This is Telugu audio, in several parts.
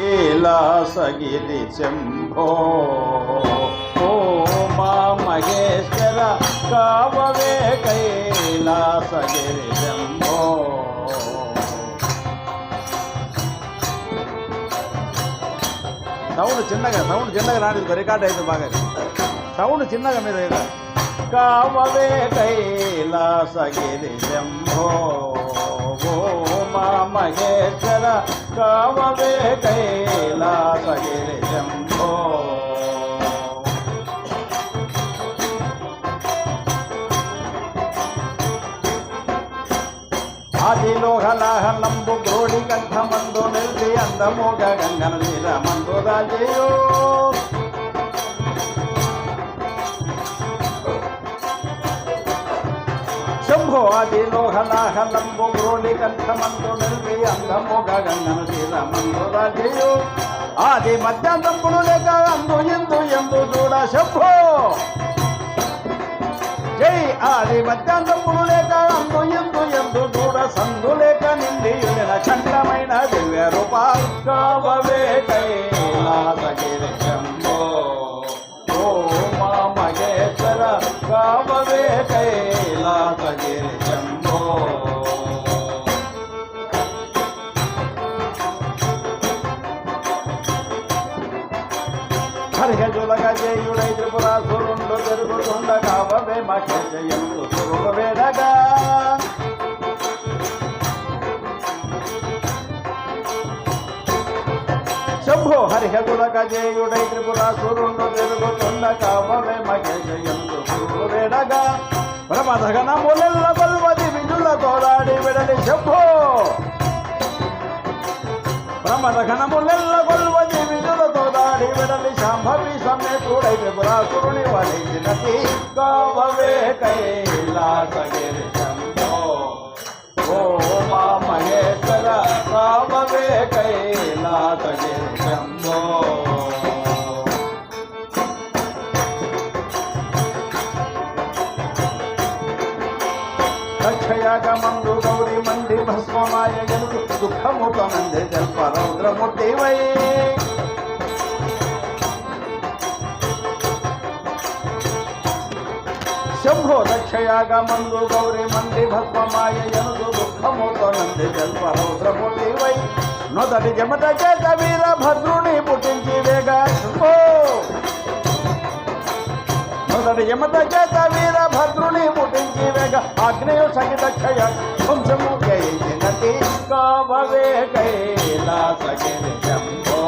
కైలాసగిరి శంభో. ఓ మా మహేశ్వర కావవే కైలాసగిరి శంభో. సౌండ్ చిన్నగా సౌండ్ చిన్నగా రాలేదు రికార్డ్ అయింది బాగా. సౌండ్ చిన్నగా మీద ఏదో. కావవే కైలాసగిరి శంభో. ఓ మా మహేశ్వర కావవే కైలాసగిరి శంభో. ఆదిలోహలాహలంబు గ్రోడి కంఠమందు నిలిచి అందమోగ గంగన నీల మందు రాజయో శంభో ఆదిలోహలాహలంబు బ్రోలి కంఠమంతు నిల్వి అందమోగ గంగన శ్రీరామందు రాజయు ఆది మధ్యాంతంపుడు లేక అందు ఎందు ఎందు చూడ శంభో. జై ఆది మధ్యాంతములు లేక అందు ఎందు ఎందు దూడ సందు లేక నిండి ఉండిన చండమైన దివ్య రూపావే కైలాసగిరి శంభో హరిహజులగా చేయుడై త్రిపురాసురుండు తిరుగుతుండగా అవే మహేశయందు సురుడు వేడగా శంభో హరిహజులగా చేయుడై త్రిపురాసురుండు తిరుగుతుండగా అవే మహేశయందు సురుడు వేడగా ప్రమదగనములెల్ల బల్వది విజుల తోడాడి విడలి శంభో. ప్రమద విడలి శాంభవి సమేతుడై త్రిపురాసురుని వలించినటి కావవే కైలాసగిరి శంభో ఓ మా మహేశ్వర కావవే కైలాసగిరి శంభో దక్షయాగమందు గౌరి మండి భస్మమాయ జలు దుఃఖముఖమంది జల్ప రౌద్రముట్టి వై దుఃఖముఖ మంది జల్ప రౌద్రమూర్తివై శంభో దక్షయాగమందు గౌరి మండి భస్మమాయ ఎనుదు దుఃఖముఖ నంది జల్ప రౌద్రమూర్తివై నొదటి జమట చేత వీర భద్రుని పుట్టించి వేగ శంభో మొదటి యమత చేత వీర భద్రుని పుట్టించి వేగ ఆగ్నేయ సహిత క్షయ వంశము జయించినటి కాభవే కైలాసగిరి శంభో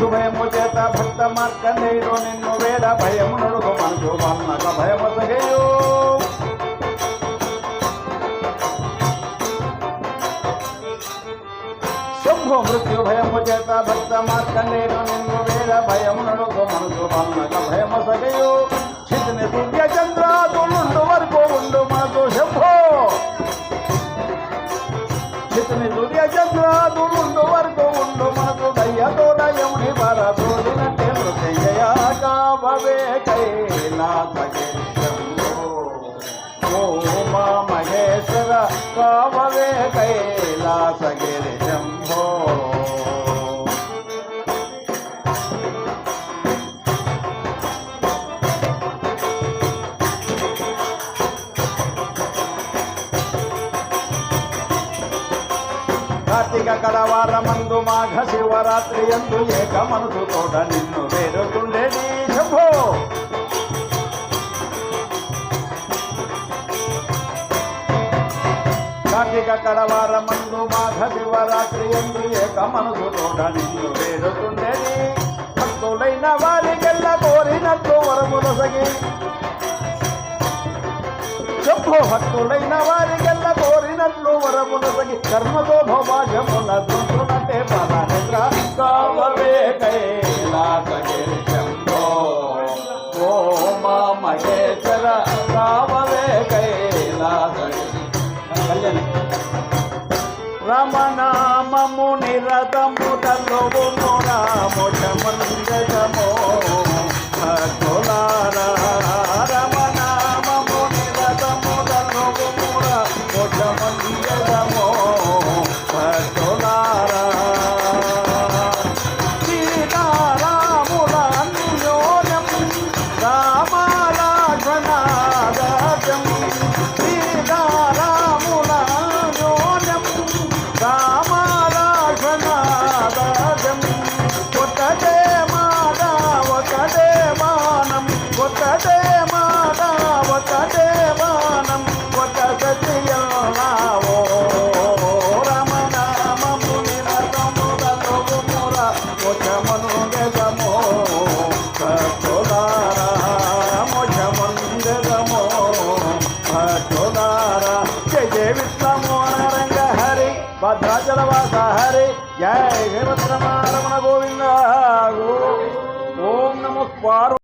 శుభయము చేత భక్త మార్కండేయుడు నిన్ను వేద భయము నడుగు మనకు వన్నక భయము సగయు శంభు మృత్యు భయము చేత భక్త మార్కండేయుడు నిన్ను వేద భయము నడుగు మనకు వన్నక భయము సగయు చిత్ని దివ్య చంద్రాదులుండు కావవే కైలాసగిరి శంభో. మా మహేశ్వర కావవే కైలాసగిరి శంభో కార్తీక కడవార మందు మాఘ శివరాత్రి ఎందు ఏక మనసు తోట నిన్ను వేడుతుండేది శంభో కార్తీక కడవార మందు మాఘ శివరాత్రి ఎందు ఏక మనసు తోట నిన్ను వేడుతుండేది. భక్తులైన వారికెల్ల కోరినట్టు వరములసగి చెప్పు భక్తులైన వారికెల్ల కోరినట్లు వరములసగి కర్మతో భోభాగ్యముల దుంటునట్టే పరనిద్ర రమణామము నిరతము తల్లువు మొట్టమందమో భక్తులారా రమ భద్రాచలవాస హరే జయ శ్రీమద్రమారమణ గోవింద. ఓం నమో పార్వ